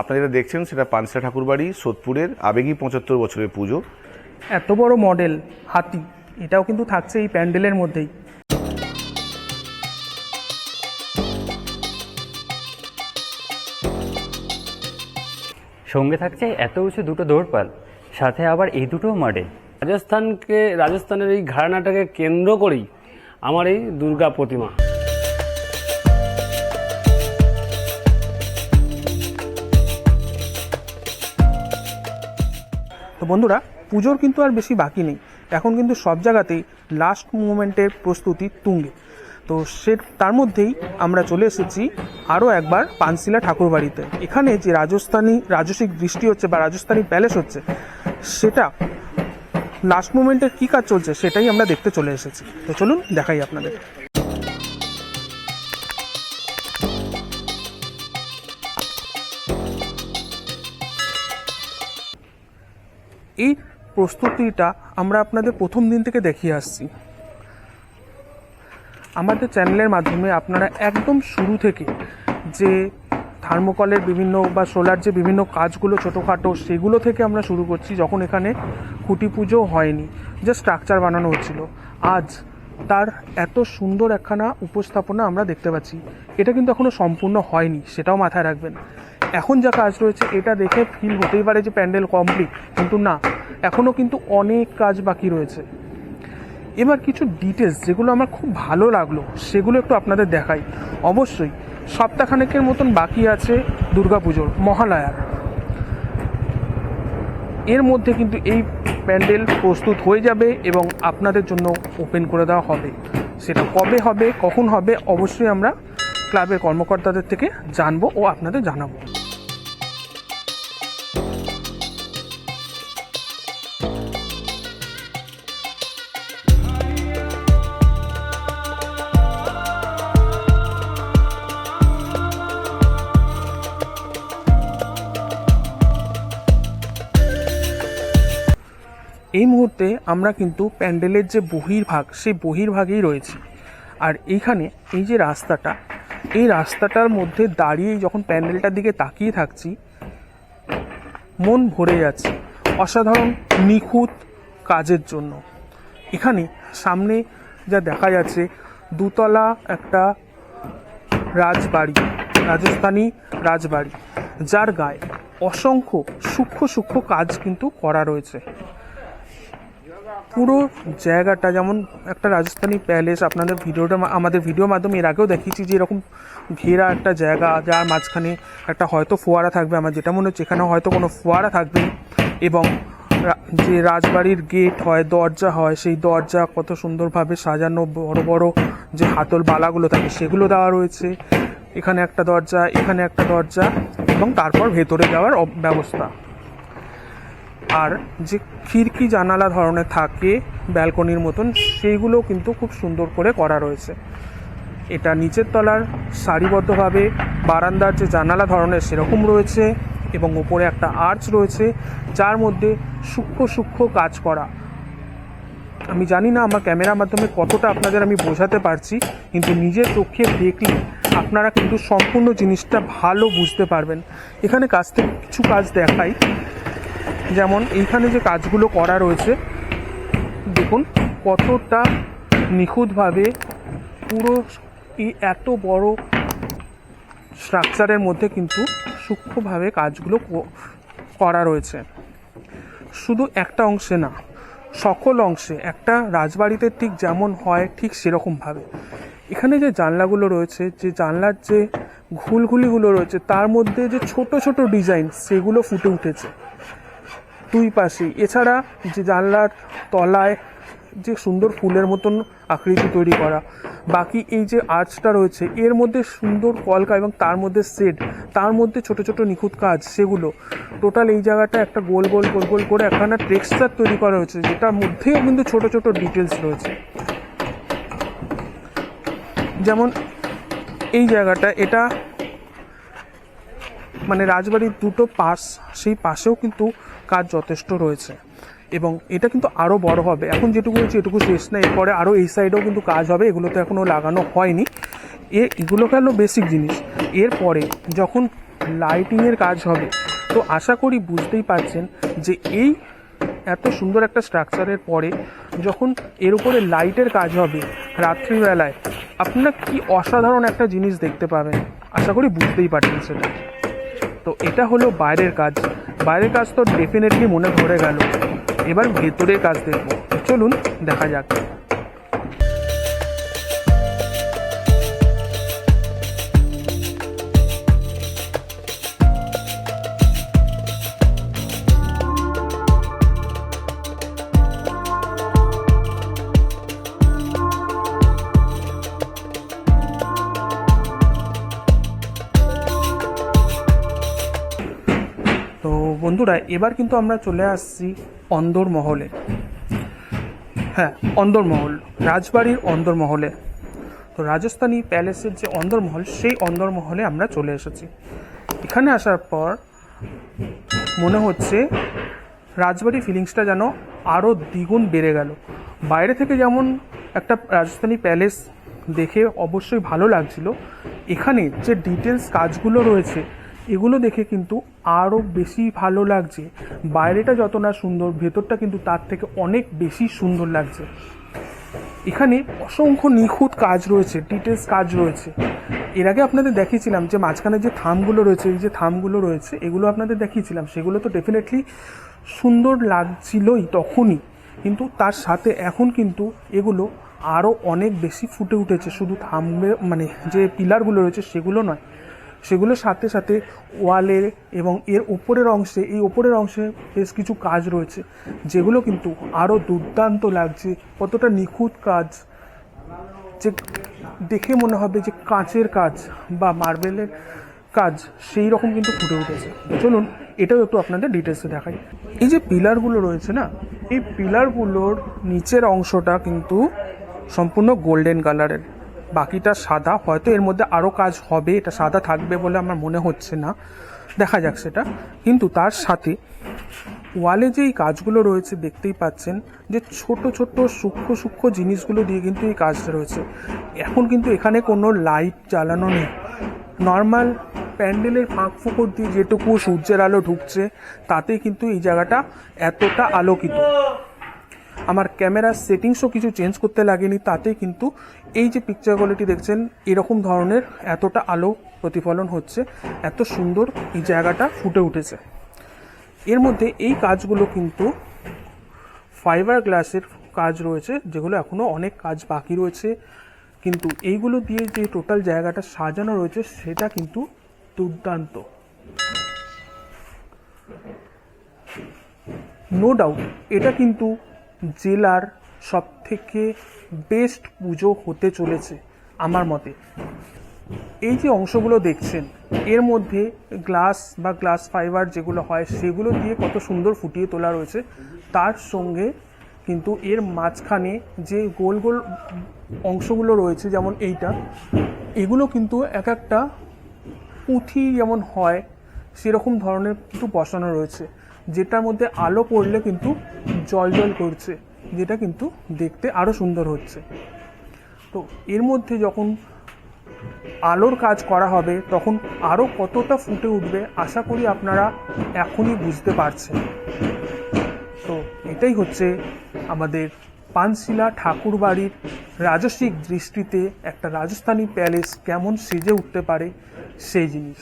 আপনারা যেটা দেখছেন সেটা পানসা ঠাকুরবাড়ি সোদপুরের আবেগী পঁচাত্তর বছরের পুজো। এত বড় মডেল হাতি এটাও কিন্তু থাকছে এই প্যান্ডেলের মধ্যেই। সঙ্গে থাকছে এত উঁচু দুটো দৌড়পাল সাথে আবার এই দুটো মডেল রাজস্থানকে রাজস্থানের এই ঘরানাটাকে কেন্দ্র করেই আমার এই দুর্গা প্রতিমা। তো বন্ধুরা, পুজোর কিন্তু আর বেশি বাকি নেই। এখন কিন্তু সব জায়গাতেই লাস্ট মুমেন্টের প্রস্তুতি তুঙ্গে। তো সে, তার মধ্যেই আমরা চলে এসেছি আরও একবার পানশিলা ঠাকুরবাড়িতে এখানে যে রাজস্থানী, রাজসিক দৃষ্টি হচ্ছে বা রাজস্থানী প্যালেস হচ্ছে, সেটা লাস্ট মুমেন্টের কী কাজ চলছে সেটাই আমরা দেখতে চলে এসেছি। তো চলুন দেখাই আপনাদের। এই প্রস্তুতিটা আমরা আপনাদের প্রথম দিন থেকে দেখিয়ে আসছি। আমাদের চ্যানেলের মাধ্যমে আপনারা একদম শুরু থেকে যে থার্মোকলের বিভিন্ন বা সোলার যে বিভিন্ন কাজগুলো ছোটোখাটো সেগুলো থেকে আমরা শুরু করছি যখন এখানে খুঁটি পুজো হয়নি, যে স্ট্রাকচার বানানো হচ্ছিল। আজ তার এত সুন্দর একখানা উপস্থাপনা আমরা দেখতে পাচ্ছি। এটা কিন্তু এখনও সম্পূর্ণ হয়নি, সেটাও মাথায় রাখবেন। এখন যা কাজ রয়েছে, এটা দেখে ফিল হতেই পারে যে প্যান্ডেল কমপ্লিট কিন্তু না এখনও কিন্তু অনেক কাজ বাকি রয়েছে। এবার কিছু ডিটেলস যেগুলো আমার খুব ভালো লাগল, সেগুলো একটু আপনাদের দেখাই। অবশ্যই, সপ্তাহখানেকের মতন বাকি আছে দুর্গাপুজোর, মহালয়ার। এর মধ্যে কিন্তু এই প্যান্ডেল প্রস্তুত হয়ে যাবে এবং আপনাদের জন্য ওপেন করে দেওয়া হবে। সেটা কবে হবে, কখন হবে, অবশ্যই আমরা ক্লাবের কর্মকর্তাদের থেকে জানব ও আপনাদের জানাব। এই মুহূর্তে আমরা কিন্তু প্যান্ডেলের যে বহির্ভাগ, সেই বহির্ভাগেই রয়েছি। আর এইখানে এই যে রাস্তাটা, এই রাস্তাটার মধ্যে দাঁড়িয়ে যখন প্যান্ডেলটার দিকে তাকিয়ে থাকছি, মন ভরে যাচ্ছে অসাধারণ, নিখুঁত কাজের জন্য। এখানে সামনে যা দেখা যাচ্ছে, দুতলা একটা রাজবাড়ি, রাজস্থানী রাজবাড়ি, যার গায়ে অসংখ্য সূক্ষ্ম সূক্ষ্ম কাজ কিন্তু করা রয়েছে। পুরো জায়গাটা, যেমন একটা রাজস্থানী প্যালেস আপনাদের ভিডিওটা আমাদের ভিডিওর মাধ্যমে এর আগেও দেখিয়েছি যে এরকম ঘেরা একটা জায়গা, যার মাঝখানে একটা হয়তো ফোয়ারা থাকবে আমার যেটা মনে হচ্ছে এখানে হয়তো কোনো ফোয়ারা থাকবে। এবং যে রাজবাড়ির গেট হয়, দরজা হয়, সেই দরজা কত সুন্দরভাবে সাজানো, বড় বড় যে হাতল বালাগুলো থাকে, সেগুলো দেওয়া রয়েছে। এখানে একটা দরজা, এখানে একটা দরজা, এবং তারপর ভেতরে যাওয়ার ব্যবস্থা। আর যে খিড়কি জানালা ধরনের থাকে ব্যালকনির মতন সেইগুলো কিন্তু খুব সুন্দর করে করা রয়েছে। এটা নিচের তলার সারিবদ্ধভাবে বারান্দার যে জানালা ধরনের সেরকম রয়েছে এবং ওপরে একটা আর্চ রয়েছে, যার মধ্যে সূক্ষ্ম সূক্ষ্ম কাজ করা। আমি জানি না আমার ক্যামেরার মাধ্যমে কতটা আপনাদের আমি বোঝাতে পারছি, কিন্তু নিজের চোখে দেখলে আপনারা কিন্তু সম্পূর্ণ জিনিসটা ভালো বুঝতে পারবেন। এখানে কাজ থেকে কিছু কাজ দেখাই। যেমন এইখানে যে কাজগুলো করা রয়েছে, দেখুন কতটা নিখুঁতভাবে পুরো এই এত বড় স্ট্রাকচারের মধ্যে কিন্তু সূক্ষ্মভাবে কাজগুলো করা রয়েছে। শুধু একটা অংশে না, সকল অংশে, একটা রাজবাড়িতে ঠিক যেমন হয় ঠিক সেরকমভাবে। এখানে যে জানলাগুলো রয়েছে, যে জানলার যে ঘুলঘুলিগুলো রয়েছে, তার মধ্যে যে ছোট ছোট ডিজাইন সেগুলো ফুটে উঠেছে। দুই পাশেই। এছাড়া যে জানলার তলায় যে সুন্দর ফুলের মতন আকৃতি তৈরি করা। বাকি এই যে আর্চটা রয়েছে, এর মধ্যে সুন্দর কলকা এবং তার মধ্যে সেট তার মধ্যে ছোট ছোট নিখুঁত কাজ, সেগুলো। টোটাল এই জায়গাটা একটা গোল গোল গোল গোল করে একখানা টেক্সচার তৈরি করা হয়েছে, যেটার মধ্যেও কিন্তু ছোট ছোট ডিটেলস রয়েছে। যেমন এই জায়গাটা, এটা মানে রাজবাড়ির দুটো পাশ, সেই পাশেও কিন্তু কাজ যথেষ্ট রয়েছে। এবং এটা কিন্তু আরও বড় হবে। এখন যেটুকু হচ্ছে এটুকু শেষ না এরপরে আরও এই সাইডেও কিন্তু কাজ হবে। এগুলো তো এখনও লাগানো হয়নি। এ, এগুলো গেল বেসিক জিনিস? এরপরে যখন লাইটিংয়ের কাজ হবে, তো আশা করি বুঝতেই পারছেন যে এই এত সুন্দর একটা স্ট্রাকচারের পরে যখন এর উপরে লাইটের কাজ হবে রাত্রিবেলায়, আপনারা কি অসাধারণ একটা জিনিস দেখতে পাবেন। আশা করি বুঝতেই পারছেন সেটা। তো এটা হলো বাইরের কাজ। বাইরের কাজ তো ডেফিনেটলি মনে ধরে গেল। এবার ভেতরের কাজ দেখব। চলুন, দেখা যাক। তো বন্ধুরা, এবার কিন্তু আমরা চলে আসছি অন্দর মহলে। হ্যাঁ অন্দরমহল রাজবাড়ির অন্দরমহলে তো রাজস্থানী প্যালেসের যে অন্দরমহল সেই অন্দরমহলে আমরা চলে এসেছি। এখানে আসার পর মনে হচ্ছে রাজবাড়ি ফিলিংসটা যেন আরও দ্বিগুণ বেড়ে গেল। বাইরে থেকে যেমন একটা রাজস্থানী প্যালেস দেখে অবশ্যই ভালো লাগছিল, এখানে যে ডিটেলস কাজগুলো রয়েছে এগুলো দেখে কিন্তু আরও বেশি ভালো লাগছে। বাইরেটা যত না সুন্দর, ভেতরটা কিন্তু তার থেকে অনেক বেশি সুন্দর লাগছে। এখানে অসংখ্য নিখুঁত কাজ রয়েছে ডিটেলস কাজ রয়েছে। এর আগে আপনাদের দেখিয়েছিলাম যে মাঝখানে যে থামগুলো রয়েছে, এই যে থামগুলো রয়েছে, এগুলো আপনাদের দেখিয়েছিলাম। সেগুলো তো ডেফিনেটলি সুন্দর লাগছিলই তখনই। কিন্তু তার সাথে এখন কিন্তু এগুলো আরও অনেক বেশি ফুটে উঠেছে। শুধু থামবে মানে যে পিলারগুলো রয়েছে সেগুলো নয়। সেগুলোর সাথে সাথে ওয়ালে এবং এর ওপরের অংশে, এই ওপরের অংশে বেশ কিছু কাজ রয়েছে, যেগুলো কিন্তু আরও দুর্দান্ত লাগছে, কতটা নিখুঁত কাজ। যে দেখে মনে হবে যে কাঁচের কাজ বা মার্বেলের কাজ সেই রকম কিন্তু ফুটে উঠেছে। চলুন, এটাও একটু আপনাদের ডিটেলসে দেখাই। এই যে পিলারগুলো রয়েছে না, এই পিলারগুলোর নিচের অংশটা কিন্তু সম্পূর্ণ গোল্ডেন কালারের বাকিটা সাদা, হয়তো এর মধ্যে আরও কাজ হবে, এটা সাদা থাকবে বলে আমার মনে হচ্ছে না। দেখা যাক সেটা। কিন্তু তার সাথে ওয়ালে যে এই কাজগুলো রয়েছে, দেখতেই পাচ্ছেন যে ছোট ছোট, সূক্ষ্ম সূক্ষ্ম জিনিসগুলো দিয়ে কিন্তু এই কাজটা রয়েছে। এখন কিন্তু এখানে কোনো লাইট জ্বালানো নেই। নর্মাল প্যান্ডেলের ফাঁক ফুকর দিয়ে যেটুকু সূর্যের আলো ঢুকছে, তাতেই কিন্তু এই জায়গাটা এতটা আলোকিত। আমার ক্যামেরার সেটিংসও কিছু চেঞ্জ করতে লাগেনি, তাতে কিন্তু এই যে পিকচার কোয়ালিটি দেখছেন, এরকম ধরনের এতটা আলো প্রতিফলন হচ্ছে, এত সুন্দর এই জায়গাটা ফুটে উঠেছে। এর মধ্যে এই কাজগুলো কিন্তু ফাইবার গ্লাসের কাজ রয়েছে, যেগুলো এখনও অনেক কাজ বাকি রয়েছে। কিন্তু এইগুলো দিয়ে যে টোটাল জায়গাটা সাজানো রয়েছে, সেটা কিন্তু দুর্দান্ত। নো ডাউট এটা কিন্তু জেলার সব থেকে বেস্ট পুজো হতে চলেছে আমার মতে। এই যে অংশগুলো দেখছেন, এর মধ্যে গ্লাস বা গ্লাস ফাইবার যেগুলো হয়, সেগুলো দিয়ে কত সুন্দর ফুটিয়ে তোলা রয়েছে। তার সঙ্গে কিন্তু এর মাঝখানে যে গোল গোল অংশগুলো রয়েছে, যেমন এইটা, এগুলো কিন্তু এক একটা পুঁথি যেমন হয়, সেরকম ধরনের কিছু বসানো রয়েছে। যেটার মধ্যে আলো পড়লে কিন্তু জল জল করছে, যেটা কিন্তু দেখতে আরও সুন্দর হচ্ছে। তো এর মধ্যে যখন আলোর কাজ করা হবে, তখন আরও কতটা ফুটে উঠবে, আশা করি আপনারা এখনই বুঝতে পারছেন। তো এটাই হচ্ছে আমাদের পানশিলা ঠাকুর বাড়ির রাজস্বিক দৃষ্টিতে একটা রাজস্থানী প্যালেস কেমন সেজে উঠতে পারে সেই জিনিস।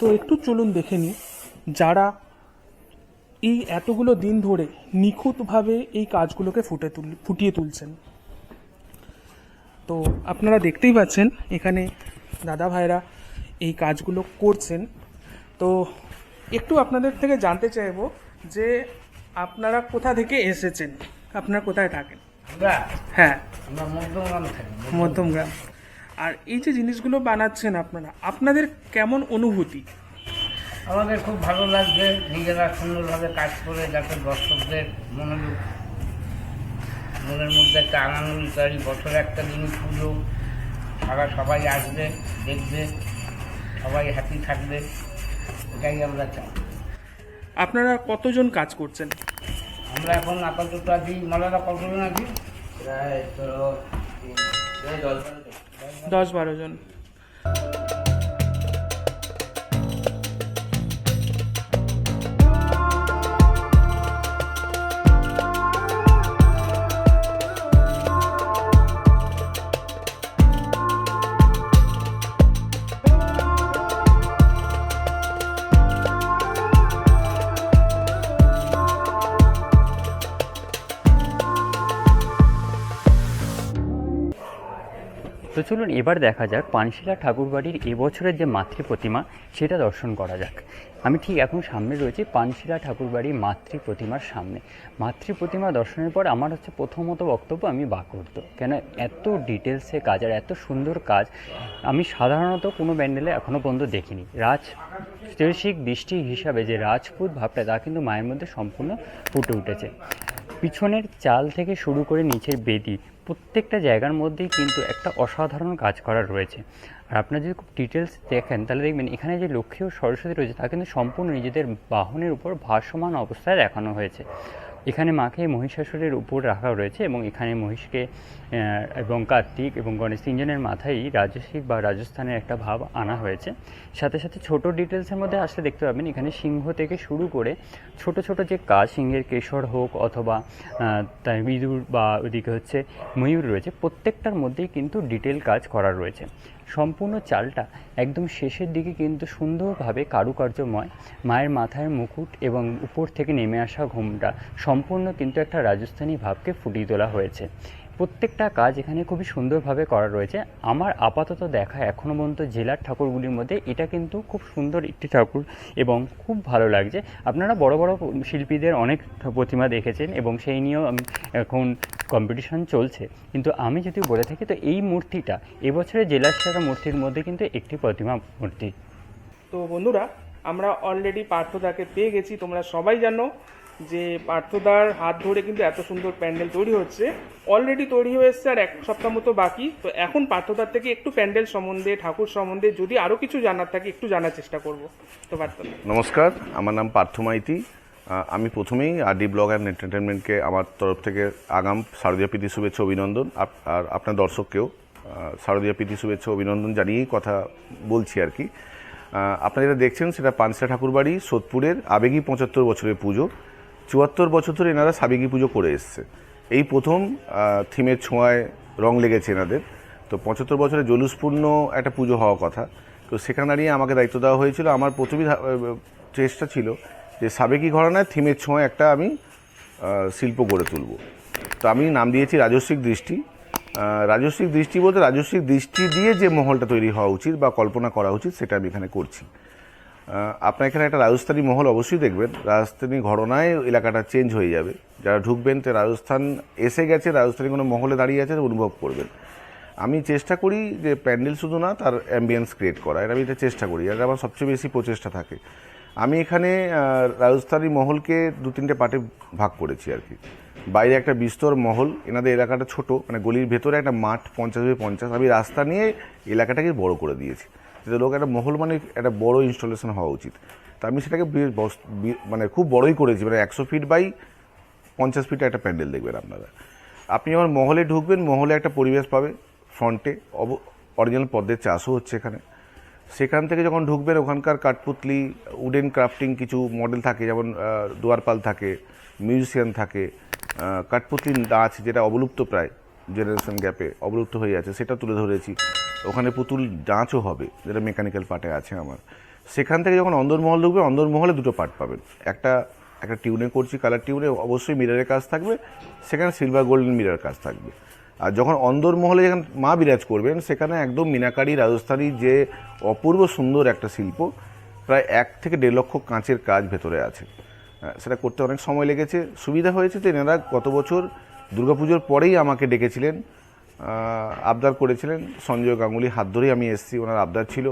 তো একটু চলুন দেখে নিই। যারা এই এতগুলো দিন ধরে নিখুঁতভাবে এই কাজগুলোকে ফুটে তুল ফুটিয়ে তুলছেন। তো আপনারা দেখতেই পাচ্ছেন এখানে দাদা ভাইরা এই কাজগুলো করছেন। তো একটু আপনাদের থেকে জানতে চাইব যে আপনারা কোথা থেকে এসেছেন? আপনারা কোথায় থাকেন? হ্যাঁ। মধ্যমগ্রাম থাকি। মধ্যমগ্রাম আর এই যে জিনিসগুলো বানাচ্ছেন আপনারা আপনাদের কেমন অনুভূতি? আমাদের খুব ভালো লাগবে নিজেরা সুন্দরভাবে কাজ করে যাতে দর্শকদের মনোযোগ মনের মধ্যে একটা আনন্দকারী বছরে একটা দিন পুজো সারা সবাই আসবে দেখবে সবাই হ্যাপি থাকবে এটাই আমরা চাই। আপনারা কতজন কাজ করছেন? আমরা এখন আপাতত আছি মালারা কতজন আছি? প্রায় তো দশ বারো জন। চলুন এবার দেখা যাক পানশিলা ঠাকুরবাড়ির এবছরের যে মাতৃ প্রতিমা, সেটা দর্শন করা যাক। আমি ঠিক এখন সামনে রয়েছি পানশিলা ঠাকুরবাড়ি মাতৃ প্রতিমার সামনে। মাতৃ প্রতিমা দর্শনের পর আমার হচ্ছে প্রথমত বক্তব্য আমি বাকরুদ্ধ। কেন এত ডিটেলসে কাজ আর এত সুন্দর কাজ, আমি সাধারণত কোনো ব্যান্ডেলে এখনও পর্যন্ত দেখিনি। রাজ ঐতিহাসিক দৃষ্টি হিসাবে যে রাজপুত ভাবটা, তা কিন্তু মায়ের মধ্যে সম্পূর্ণ ফুটে উঠেছে। পিছনের চাল থেকে শুরু করে নিচের বেদি, প্রত্যেকটা জায়গার মধ্যেই কিন্তু একটা অসাধারণ কাজ করা রয়েছে। আর আপনারা যদি খুব ডিটেলস দেখেন, তাহলে দেখবেন এখানে যে লক্ষ্মী ও সরস্বতী রয়েছে, তা কিন্তু সম্পূর্ণ নিজেদের বাহনের উপর ভাসমান অবস্থায় দেখানো হয়েছে। এখানে মাকে মহিষাসুরের উপর রাখা রয়েছে এবং এখানে মহিষকে এবং কার্তিক এবং গণেশ তিনজনের মাথায় রাজস্বিক বা রাজস্থানের একটা ভাব আনা হয়েছে। সাথে সাথে ছোট ডিটেলসের মধ্যে আসলে দেখতে পাবেন, এখানে সিংহ থেকে শুরু করে ছোট ছোট যে কাজ, সিংহের কেশর হোক অথবা ইঁদুর বা ওদিকে হচ্ছে ময়ূর রয়েছে, প্রত্যেকটার মধ্যেই কিন্তু ডিটেল কাজ করা রয়েছে। সম্পূর্ণ চালটা একদম শেষের দিকে কিন্তু সুন্দরভাবে কারুকার্যময়, মায়ের মাথায় মুকুট এবং উপর থেকে নেমে আসা ঘুমটা সম্পূর্ণ কিন্তু একটা রাজস্থানী ভাবকে ফুটিয়ে তোলা হয়েছে। প্রত্যেকটা কাজ এখানে খুবই সুন্দরভাবে করা রয়েছে। আমার আপাতত দেখা এখনও পর্যন্ত জেলার ঠাকুরগুলির মধ্যে এটা কিন্তু খুব সুন্দর একটি ঠাকুর এবং খুব ভালো লাগছে। আপনারা বড় বড় শিল্পীদের অনেক প্রতিমা দেখেছেন এবং সেই নিয়েও আমি এখন কম্পিটিশন চলছে। কিন্তু আমি যদি বলে থাকি, তো এই মূর্তিটা এবছরের জেলার সেরা মূর্তির মধ্যে কিন্তু একটি প্রতিমা মূর্তি। তো বন্ধুরা, আমরা অলরেডি পার্থদাকে পেয়ে গেছি। তোমরা সবাই জানো যে পার্থদার হাত ধরে কিন্তু এত সুন্দর প্যান্ডেল তৈরি হচ্ছে। অলরেডি তৈরি হয়ে এসছে আর এক সপ্তাহ মতো বাকি। তো এখন পার্থদার থেকে একটু প্যান্ডেল সম্বন্ধে, ঠাকুর সম্বন্ধে যদি আরও কিছু জানার থাকে, একটু জানার চেষ্টা করব। তো পার্থদা। নমস্কার, আমার নাম পার্থ মাইতি। আমি প্রথমেই আরডি ব্লগ অ্যান্ড এন্টারটেনমেন্টকে আমার তরফ থেকে আগাম শারদীয় প্রীতি শুভেচ্ছা অভিনন্দন। আর আপনার দর্শককেও শারদীয় প্রীতি শুভেচ্ছা অভিনন্দন জানিয়েই কথা বলছি আর কি। আপনারা যেটা দেখছেন সেটা পানসা ঠাকুরবাড়ি, সোদপুরের আবেগী পঁচাত্তর বছরের পুজো। চুয়াত্তর বছর ধরে এনারা সাবেগী পুজো করে এসছে। এই প্রথম থিমের ছোঁয়ায় রং লেগেছে এনাদের। তো পঁচাত্তর বছরে জলুসপূর্ণ একটা পুজো হওয়া কথা। তো সেখানে দাঁড়িয়ে আমাকে দায়িত্ব দেওয়া হয়েছিল। আমার প্রথমেই চেষ্টা ছিল যে সাবেকি ঘরানায় থিমের ছোঁয়া একটা আমি শিল্প গড়ে তুলব। তো আমি নাম দিয়েছি রাজস্বিক দৃষ্টি। রাজস্বিক দৃষ্টি বলতে রাজস্বিক দৃষ্টি দিয়ে যে মহলটা তৈরি হওয়া উচিত বা কল্পনা করা উচিত, সেটা আমি এখানে করছি। আপনার এখানে একটা রাজস্থানী মহল অবশ্যই দেখবেন। রাজস্থানী ঘটনায় এলাকাটা চেঞ্জ হয়ে যাবে। যারা ঢুকবেন, তো রাজস্থান এসে গেছে, রাজস্থানী কোনো মহলে দাঁড়িয়ে আছে অনুভব করবেন। আমি চেষ্টা করি যে প্যান্ডেল শুধু না, তার অ্যাম্বিয়েন্স ক্রিয়েট করা। এটা আমি এটা চেষ্টা করি এটা আমার সবচেয়ে বেশি প্রচেষ্টা থাকে। আমি এখানে রাজস্থানী মহলকে দু তিনটে পার্টে ভাগ করেছি আর কি। বাইরে একটা বিস্তর মহল, এনাদের এলাকাটা ছোট মানে গলির ভেতরে একটা মাঠ, পঞ্চাশ বাই পঞ্চাশ। আমি রাস্তা নিয়ে এলাকাটাকে বড় করে দিয়েছি। যাতে লোক একটা মহল মানে একটা বড় ইনস্টলেশন হওয়া উচিত। তা আমি সেটাকে মানে খুব বড়ই করেছি মানে একশো ফিট বাই পঞ্চাশ ফিটে একটা প্যান্ডেল দেখবেন আপনারা। আপনি যখন মহলে ঢুকবেন, মহলে একটা পরিবেশ পাবে ফ্রন্টে অব অরিজিনাল পদ্মের চাষও হচ্ছে এখানে। সেখান থেকে যখন ঢুকবেন, ওখানকার কাঠপুতলি উডেন ক্রাফটিং কিছু মডেল থাকে, যেমন দুয়ারপাল থাকে মিউজিশিয়ান থাকে কাঠপুতলি নাচ যেটা অবলুপ্ত প্রায় জেনারেশন গ্যাপে অবলুপ্ত হয়ে আছে সেটা তুলে ধরেছি। ওখানে পুতুল ডাঁচও হবে, যেটা মেকানিক্যাল পার্টে আছে আমার। সেখান থেকে যখন অন্দরমহল ঢুকবে, অন্দরমহলে দুটো পার্ট পাবেন। একটা একটা টিউনে করছি কালার টিউনে অবশ্যই মিরারের কাজ থাকবে, সেখানে সিলভার গোল্ডেন মিরার কাজ থাকবে। আর যখন অন্দরমহলে যখন মা বিরাজ করবেন, সেখানে একদম মিনাকারি রাজস্থানী যে অপূর্ব সুন্দর একটা শিল্প, প্রায় এক থেকে দেড় লক্ষ কাঁচের কাজ ভেতরে আছে। সেটা করতে অনেক সময় লেগেছে। সুবিধা হয়েছে যে, এনারা গত বছর দুর্গাপুজোর পরেই আমাকে ডেকেছিলেন। আবদার করেছিলেন সঞ্জয় গাঙ্গুলি হাত ধরেই আমি এসেছি, ওনার আবদার ছিল।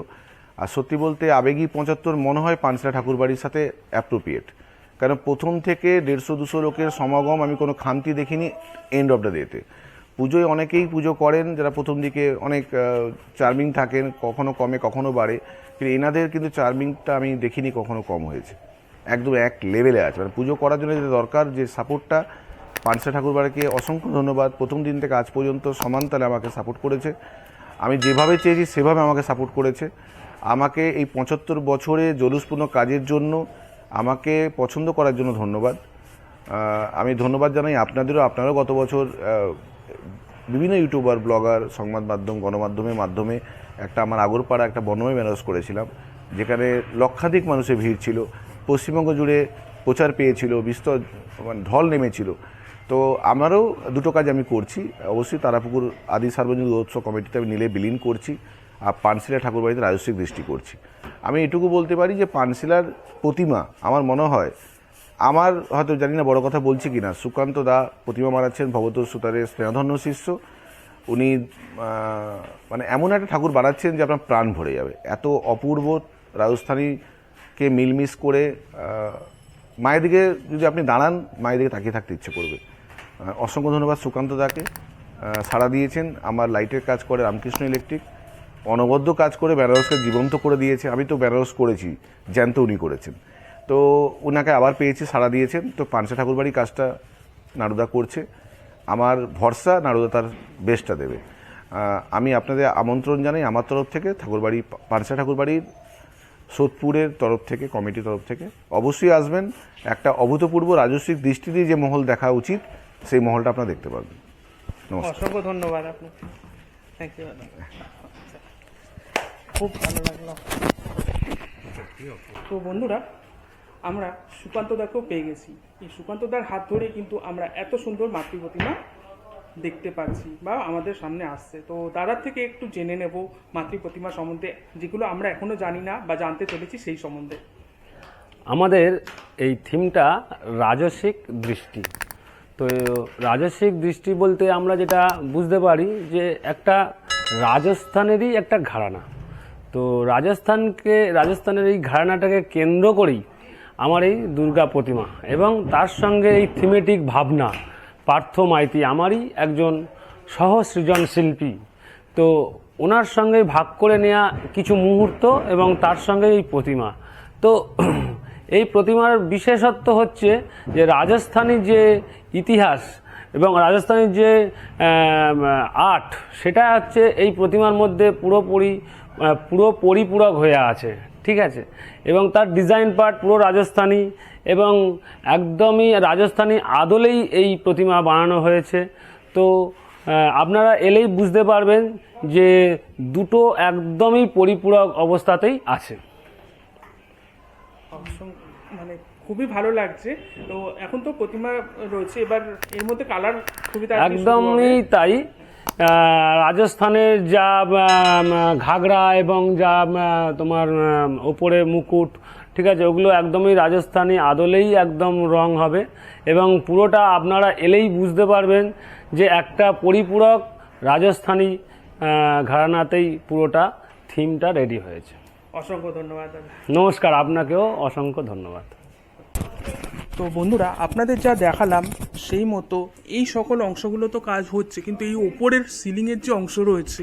আর সত্যি বলতে আবেগী পঁচাত্তর মনে হয় পাঁচলা ঠাকুরবাড়ির সাথে অ্যাপ্রোপ্রিয়েট কারণ প্রথম থেকে দেড়শো, দুশো লোকের সমাগম আমি কোনো খামতি দেখিনি এন্ড অফ দ্য ডেতে পুজোয় অনেকেই পুজো করেন, যারা প্রথম দিকে অনেক চার্মিং থাকেন, কখনো কমে, কখনো বাড়ে। কিন্তু এনাদের কিন্তু চার্মিংটা আমি দেখিনি, কখনো কম হয়েছে। একদম এক লেভেলে আছে। মানে পুজো করার জন্য যেটা দরকার, যে সাপোর্টটা পানসা ঠাকুরবাড়িকে অসংখ্য ধন্যবাদ। প্রথম দিন থেকে আজ পর্যন্ত সমানতালে আমাকে সাপোর্ট করেছে। আমি যেভাবে চেয়েছি, সেভাবে আমাকে সাপোর্ট করেছে। আমাকে এই পঁচাত্তর বছরে জলুসপূর্ণ কাজের জন্য, আমাকে পছন্দ করার জন্য ধন্যবাদ। আমি ধন্যবাদ জানাই আপনাদেরও। আপনারাও গত বছর বিভিন্ন ইউটিউবার ব্লগার সংবাদ মাধ্যম, গণমাধ্যমের মাধ্যমে একটা আমার আগরপাড়া একটা বনময় ম্যানেজ করেছিলাম, যেখানে লক্ষাধিক মানুষের ভিড় ছিল, পশ্চিমবঙ্গ জুড়ে প্রচার পেয়েছিল, বিস্তর মানে ঢল নেমেছিল। তো আমারও দুটো কাজ আমি করছি। অবশ্যই তারাপুকুর আদি সার্বজনীন উৎসব কমিটিতে আমি নিলে বিলীন করছি আর পানশিলা ঠাকুর বাড়িতে রাজস্বিক দৃষ্টি করছি। আমি এটুকু বলতে পারি যে পানশিলার প্রতিমা আমার মনে হয়, আমার হয়তো জানি না বড় কথা বলছি কি না সুকান্ত দা প্রতিমা বানাচ্ছেন ভবতোষ সুতারের স্নেহধন্য শিষ্য। উনি মানে এমন একটা ঠাকুর বানাচ্ছেন যে আপনার প্রাণ ভরে যাবে। এত অপূর্ব রাজস্থানীকে মিলমিশ করে মায়ের দিকে যদি আপনি দাঁড়ান, মায়ের দিকে তাকিয়ে থাকতে ইচ্ছে করবে। অসংখ্য ধন্যবাদ সুকান্ত দাকে। সাড়া দিয়েছেন। আমার লাইটের কাজ করে রামকৃষ্ণ ইলেকট্রিক। অনবদ্য কাজ করে বেনারসকে জীবন্ত করে দিয়েছে। আমি তো বেনারস করেছি, জ্যান্ত উনি করেছেন। তো ওনাকে আবার পেয়েছি, সাড়া দিয়েছেন। তো পানসা ঠাকুরবাড়ি কাজটা নারুদা করছে। আমার ভরসা নারুদা তার বেস্টটা দেবে। আমি আপনাদের আমন্ত্রণ জানাই আমার তরফ থেকে, ঠাকুরবাড়ি, পানসা ঠাকুরবাড়ির সোদপুরের তরফ থেকে, কমিটির তরফ থেকে। অবশ্যই আসবেন। একটা অভূতপূর্ব রাজস্বিক দৃষ্টি দিয়ে যে মহল দেখা উচিত। সেই মহলটা আপনারা দেখতে পারবেন। নমস্কার। অসংখ্য ধন্যবাদ আপনাকে। থ্যাংক ইউ খুব ভালো লাগল। তো বন্ধুরা আমরা সুকান্ত দাকেও পেয়ে গেছি। এই সুকান্ত দার হাত ধরে কিন্তু আমরা এত সুন্দর মাতৃ প্রতিমা দেখতে পাচ্ছি বা আমাদের সামনে আসছে। তো দাদার থেকে একটু জেনে নেব মাতৃ প্রতিমা সম্বন্ধে যেগুলো আমরা এখনও জানি না বা জানতে চলেছি সেই সম্বন্ধে। আমাদের এই থিমটা রাজসিক দৃষ্টি। তো রাজসিক দৃষ্টি বলতে আমরা যেটা বুঝতে পারি যে একটা রাজস্থানেরই একটা ঘরানা তো রাজস্থানকে, রাজস্থানের এই ঘরানাটাকে কেন্দ্র করেই আমার এই দুর্গা প্রতিমা এবং তার সঙ্গে এই থিমেটিক ভাবনা, পার্থ মাইতি আমারই একজন সহ সৃজন শিল্পী তো ওনার সঙ্গে ভাগ করে নেওয়া কিছু মুহূর্ত এবং তার সঙ্গে এই প্রতিমা। তো এই প্রতিমার বিশেষত্ব হচ্ছে যে রাজস্থানী যে ইতিহাস এবং রাজস্থানের যে আর্ট, সেটা হচ্ছে এই প্রতিমার মধ্যে পুরোপুরি পুরো পরিপূরক হয়ে আছে, ঠিক আছে? এবং তার ডিজাইন পার্ট পুরো রাজস্থানী এবং একদমই রাজস্থানী আদলেই এই প্রতিমা বানানো হয়েছে। তো আপনারা এলেই বুঝতে পারবেন যে দুটো একদমই পরিপূরক অবস্থাতেই আছে। অসং- মানে খুবই ভালো লাগছে। তো এখন তো প্রতিমা রয়েছে এবার এর মধ্যে কালার খুবই। একদমই তাই। রাজস্থানের যা ঘাগরা এবং যা তোমার ওপরে মুকুট ঠিক আছে ওগুলো একদমই রাজস্থানী আদলেই একদম রং হবে। এবং পুরোটা আপনারা এলেই বুঝতে পারবেন যে একটা পরিপূরক রাজস্থানী ঘরানাতেই পুরোটা থিমটা রেডি হয়েছে। অসংখ্য ধন্যবাদ দাদা। নমস্কার আপনাকেও অসংখ্য ধন্যবাদ। তো বন্ধুরা আপনাদের যা দেখালাম সেই মতো এই সকল অংশগুলো তো কাজ হচ্ছে কিন্তু এই ওপরের সিলিংয়ের যে অংশ রয়েছে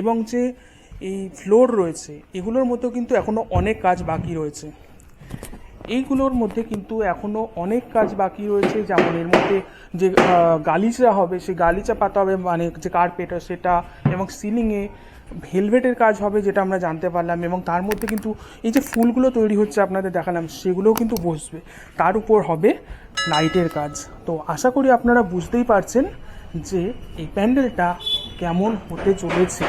এবং যে এই ফ্লোর রয়েছে এগুলোর মতো কিন্তু এখনও অনেক কাজ বাকি রয়েছে। এইগুলোর মধ্যে কিন্তু এখনও অনেক কাজ বাকি রয়েছে যেমন এর মধ্যে যে গালিচা হবে সেই গালিচা পাতা হবে মানে যে কার্পেট সেটা এবং সিলিংয়ে ভেলভেটের কাজ হবে যেটা আমরা জানতে পারলাম এবং তার মধ্যে কিন্তু এই যে ফুলগুলো তৈরি হচ্ছে আপনাদের দেখালাম, সেগুলোও কিন্তু বসবে। তার উপর হবে লাইটের কাজ। তো আশা করি আপনারা বুঝতেই পারছেন যে এই প্যান্ডেলটা কেমন হতে চলেছে।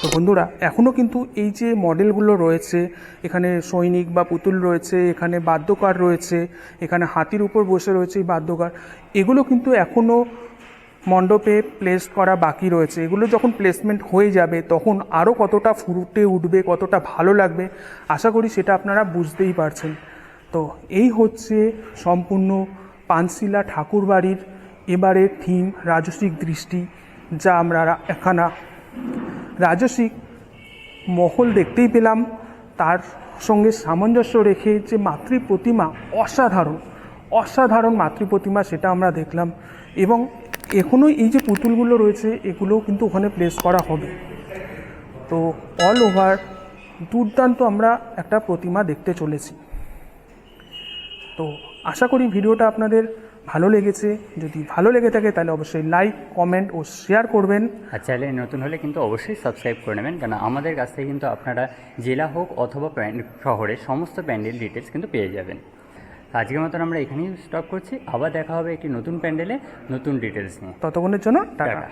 তো বন্ধুরা এখনও কিন্তু এই যে মডেলগুলো রয়েছে, এখানে সৈনিক বা পুতুল রয়েছে, এখানে বাদ্যকার রয়েছে, এখানে হাতির উপর বসে রয়েছে এই বাদ্যকার, এগুলো কিন্তু এখনও মণ্ডপে প্লেস করা বাকি রয়েছে। এগুলো যখন প্লেসমেন্ট হয়ে যাবে, তখন আরও কতটা ফুটে উঠবে, কতটা ভালো লাগবে, আশা করি সেটা আপনারা বুঝতেই পারছেন। তো এই হচ্ছে সম্পূর্ণ পানশিলা ঠাকুরবাড়ির এবারের থিম রাজসিক দৃষ্টি, যা আমরা একখানা রাজসিক মহল দেখতেই পেলাম। তার সঙ্গে সামঞ্জস্য রেখে যে মাতৃ প্রতিমা অসাধারণ অসাধারণ মাতৃ প্রতিমা সেটা আমরা দেখলাম এবং এখনও এই যে পুতুলগুলো রয়েছে, এগুলোও কিন্তু ওখানে প্লেস করা হবে। তো অল ওভার দুর্দান্ত আমরা একটা প্রতিমা দেখতে চলেছি। তো আশা করি ভিডিওটা আপনাদের ভালো লেগেছে। যদি ভালো লেগে থাকে তাহলে অবশ্যই লাইক কমেন্ট ও শেয়ার করবেন। আর চ্যানেলে নতুন হলে কিন্তু অবশ্যই সাবস্ক্রাইব করে নেবেন। কারণ আমাদের কাছ থেকে কিন্তু আপনারা জেলা হোক অথবা প্যান্ডেল শহরের সমস্ত প্যান্ডেল ডিটেলস কিন্তু পেয়ে যাবেন। আজকের মতন আমরা এখানেই স্টপ করছি। আবার দেখা হবে একটি নতুন প্যান্ডেলে নতুন ডিটেলস নিয়ে। ততক্ষণের জন্য টাকা টাটা।